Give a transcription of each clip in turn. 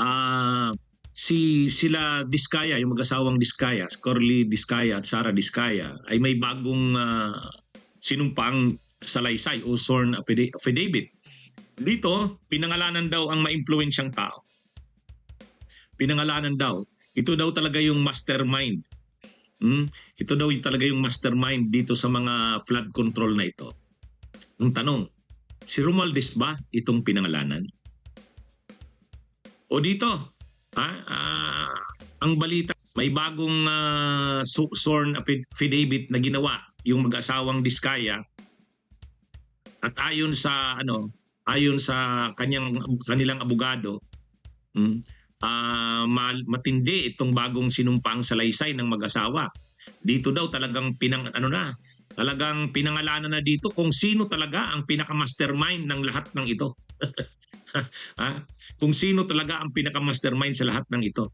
ah si sila Diskaya, yung mag-asawang Diskaya, Corley Diskaya at Sara Diskaya ay may bagong ah, sinumpang salaysay o sworn affida- affidavit. Dito, pinangalanan daw ang maimpluwensyang tao. Pinangalanan daw. Ito daw talaga yung mastermind. Hmm? Ito daw yung talaga yung mastermind dito sa mga flood control na ito. Ang tanong, si Romualdez ba itong pinangalanan? O dito, ha? Ah, ang balita, may bagong su- sworn affid- affidavit na ginawa yung mag-asawang Diskaya at ayon sa ano, ayon sa kanyang kanilang abogado, ah, mal- matindi itong bagong sinumpang salaysay ng mag-asawa. Dito daw talagang pinang ano na, talagang pinangalanan na dito kung sino talaga ang pinaka-mastermind ng lahat ng ito. ha? Kung sino talaga ang pinaka-mastermind sa lahat ng ito.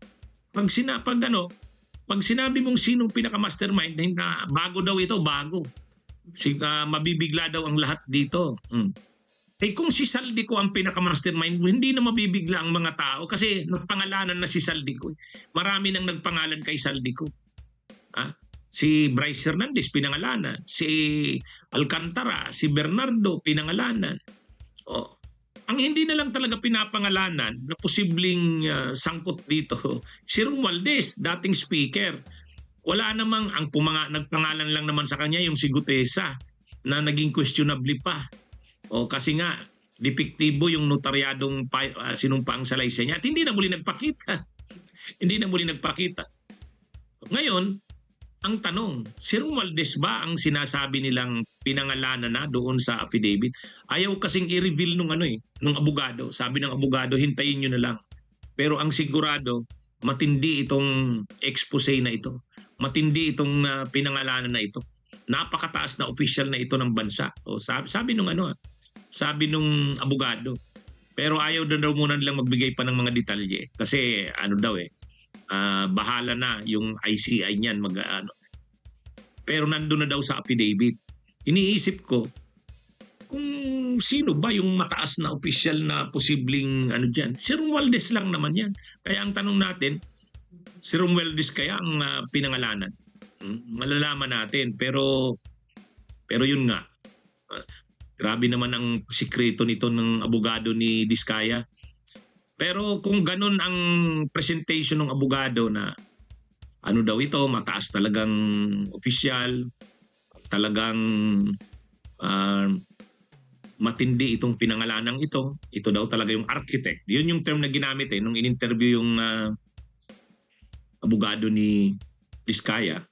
Pag sina pag ano, pag sinabi mong sino ang pinaka-mastermind na bago daw ito, bago. Sig, ah, mabibigla daw ang lahat dito. Mm. Eh kung si Saldico ang pinaka-mastermind, hindi na mabibigla ang mga tao kasi nagpangalanan na si Saldico. Marami nang nagpangalan kay Saldico. Ha? Si Bryce Hernandez pinangalanan, si Alcantara, si Bernardo pinangalanan. Oh. Ang hindi na lang talaga pinapangalanan na posibleng ah, sangkot dito, si Romualdez, dating speaker. Wala namang ang pumanga, nagpangalan lang naman sa kanya yung si Gutesa na naging questionably pa. O kasi nga, depektibo yung notaryadong pa, ah, sinumpaang salaysay niya at hindi na muli nagpakita. hindi na muli nagpakita. Ngayon, ang tanong, si Romualdez ba ang sinasabi nilang pinangalanan na doon sa affidavit? Ayaw kasing i-reveal nung ano eh, nung abogado. Sabi ng abogado, hintayin nyo na lang. Pero ang sigurado, matindi itong expose na ito. Matindi itong ah, pinangalanan na ito. Napakataas na official na ito ng bansa. O sabi, sabi nung ano, ah, sabi nung abogado. Pero ayaw na daw muna nilang magbigay pa ng mga detalye. Kasi ano daw eh, ah, bahala na yung ICI niyan mag ano. Pero nandun na daw sa affidavit. Iniisip ko kung sino ba yung mataas na official na posibleng ano diyan. Si Romualdez lang naman yan. Kaya ang tanong natin, si Romualdez kaya ang ah, pinangalanan? Hmm? Malalaman natin pero pero yun nga. ah, grabe naman ang sikreto nito ng abogado ni Diskaya. Pero kung ganun ang presentation ng abogado na ano daw ito, mataas talagang official, talagang ah, matindi itong pinangalanang ito, ito daw talaga yung architect. Yun yung term na ginamit eh, nung in-interview yung ah, abogado ni Diskaya.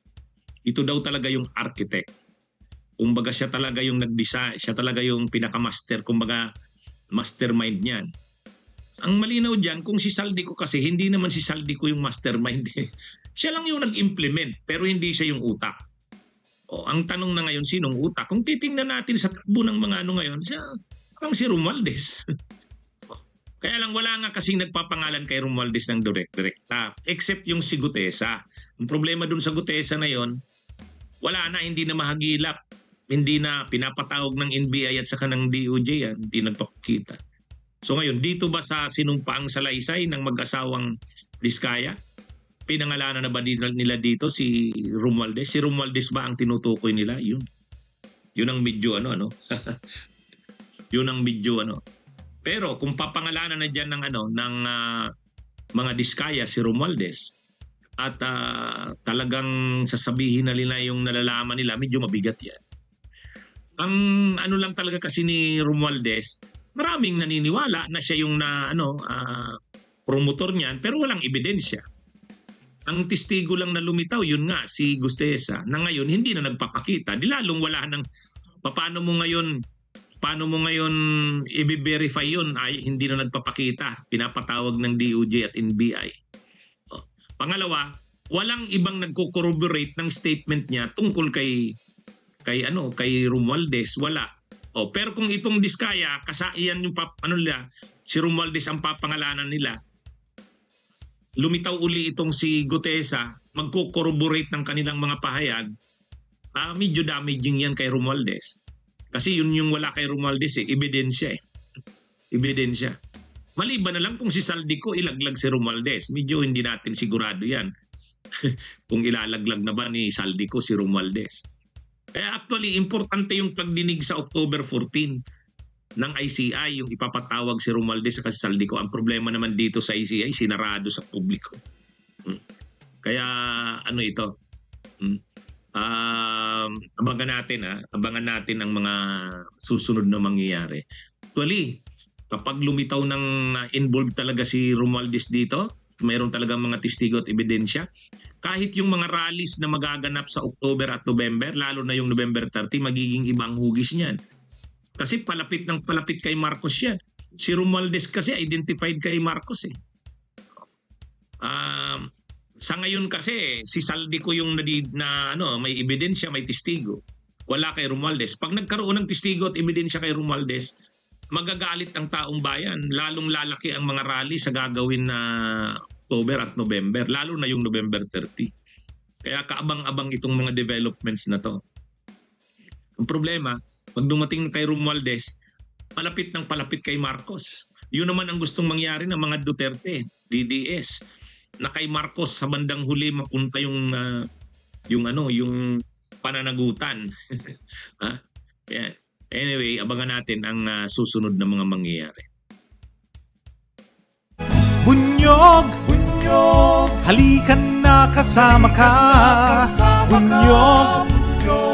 Ito daw talaga yung architect. Kumbaga siya talaga yung nag-design, siya talaga yung pinaka-master, kumbaga mastermind niyan. Ang malinaw diyan kung si Saldico kasi hindi naman si Saldico yung mastermind. eh. siya lang yung nag-implement pero hindi siya yung utak. O ang tanong na ngayon sinong utak? Kung titingnan natin sa takbo ng mga ano ngayon, siya parang si Romualdez. Kaya lang wala nga kasing nagpapangalan kay Romualdez ng direkta except yung si Gutesa. Ang problema dun sa Gutesa na yon, wala na hindi na mahagilap. Hindi na pinapatawag ng NBI at saka ng DOJ yan, hindi nagpapakita. So ngayon, dito ba sa sinumpaang salaysay ng mag-asawang Diskaya? Pinangalanan na ba nila, dito si Romualdez? Si Romualdez ba ang tinutukoy nila? Yun. Yun ang medyo ano, ano? Yun ang medyo ano. Pero kung papangalanan na dyan ng ano, ng ah, mga Diskaya si Romualdez at ah, talagang sasabihin na nila yung nalalaman nila, medyo mabigat yan. Ang ano lang talaga kasi ni Romualdez, maraming naniniwala na siya yung na ano ah, promotor niyan pero walang ebidensya. Ang testigo lang na lumitaw yun nga si Gustesa na ngayon hindi na nagpapakita. Di lalong wala nang paano mo ngayon paano mo ngayon i-verify yun ay hindi na nagpapakita. Pinapatawag ng DOJ at NBI. O. Pangalawa, walang ibang nagko-corroborate ng statement niya tungkol kay kay ano kay Romualdez wala o pero kung itong Diskaya kasaiyan yung pap, ano nila si Romualdez ang papangalanan nila lumitaw uli itong si Gutesa magko-corroborate ng kanilang mga pahayag ah medyo damaging yan kay Romualdez kasi yun yung wala kay Romualdez eh ebidensya eh ebidensya Maliban na lang kung si Saldico ilaglag si Romualdez. Medyo hindi natin sigurado yan. kung ilalaglag na ba ni Saldico si Romualdez. Kaya actually, importante yung pagdinig sa October 14 ng ICI, yung ipapatawag si Romualdez sa Saldico. Ang problema naman dito sa ICI, sinarado sa publiko. Mm. Kaya ano ito? Mm. Um, abangan natin ha, abangan natin ang mga susunod na mangyayari. Actually, kapag lumitaw ng uh, involved talaga si Romualdez dito, mayroon talagang mga testigo at ebidensya, kahit yung mga rallies na magaganap sa October at November, lalo na yung November 30, magiging ibang hugis niyan. Kasi palapit ng palapit kay Marcos yan. Si Romualdez kasi identified kay Marcos eh. Um, sa ngayon kasi si Saldico yung nadi, na ano, may ebidensya, may testigo. Wala kay Romualdez. Pag nagkaroon ng testigo at ebidensya kay Romualdez, magagalit ang taong bayan. Lalong lalaki ang mga rally sa gagawin na October at November, lalo na yung November 30. Kaya kaabang-abang itong mga developments na to. Ang problema, pag dumating kay Romualdez, palapit ng palapit kay Marcos. Yun naman ang gustong mangyari ng mga Duterte, DDS. Na kay Marcos sa bandang huli mapunta yung ah, yung ano, yung pananagutan. ha? Kaya, anyway, abangan natin ang ah, susunod na mga mangyayari. Bunyog, bunyog, halikan na kasama ka. Bunyog, kapag